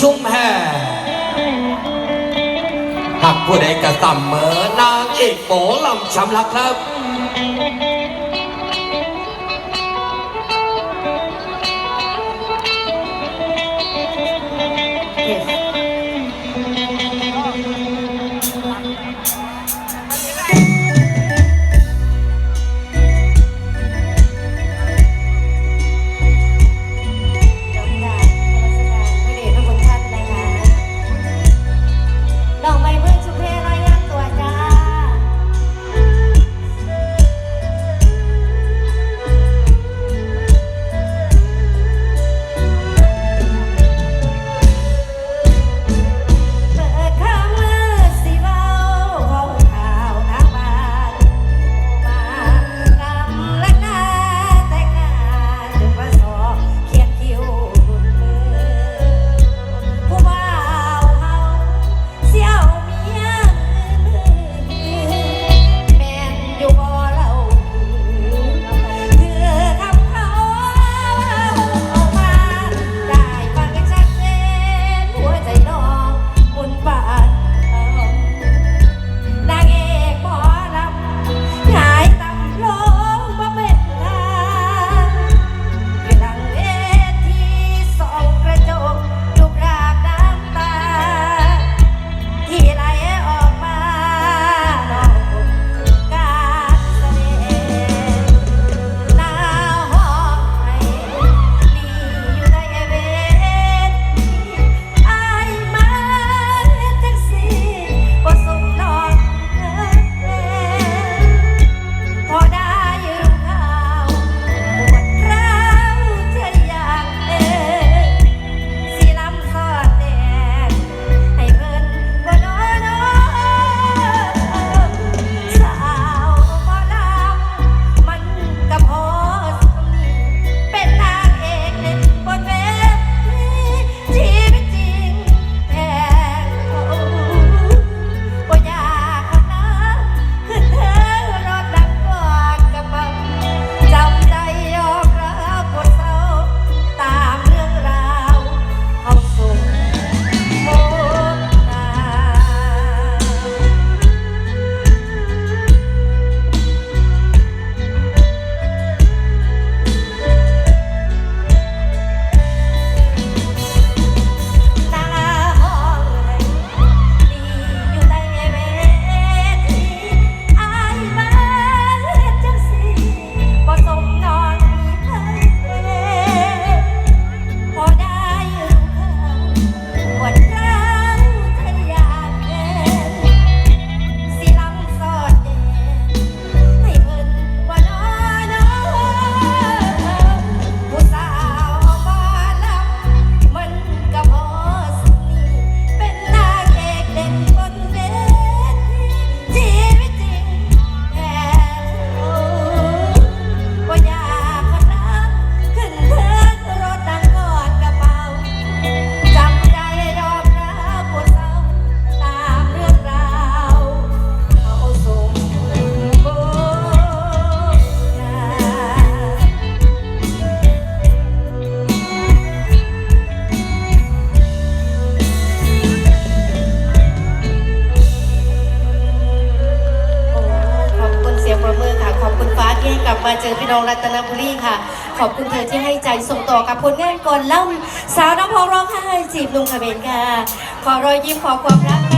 ชุ่มแห่หากผู้ใดกระสำเหมือนางเอกโบลำช้ำรักครับ มาเจอพี่น้องรัตนบุรีค่ะ ขอบคุณเธอที่ให้ใจส่งต่อกับผลงานก่อนเล่าสาวน้ำพองร้องไห้จีบลุงขเบนค่ะ ขอรอยยิ้มขอความรัก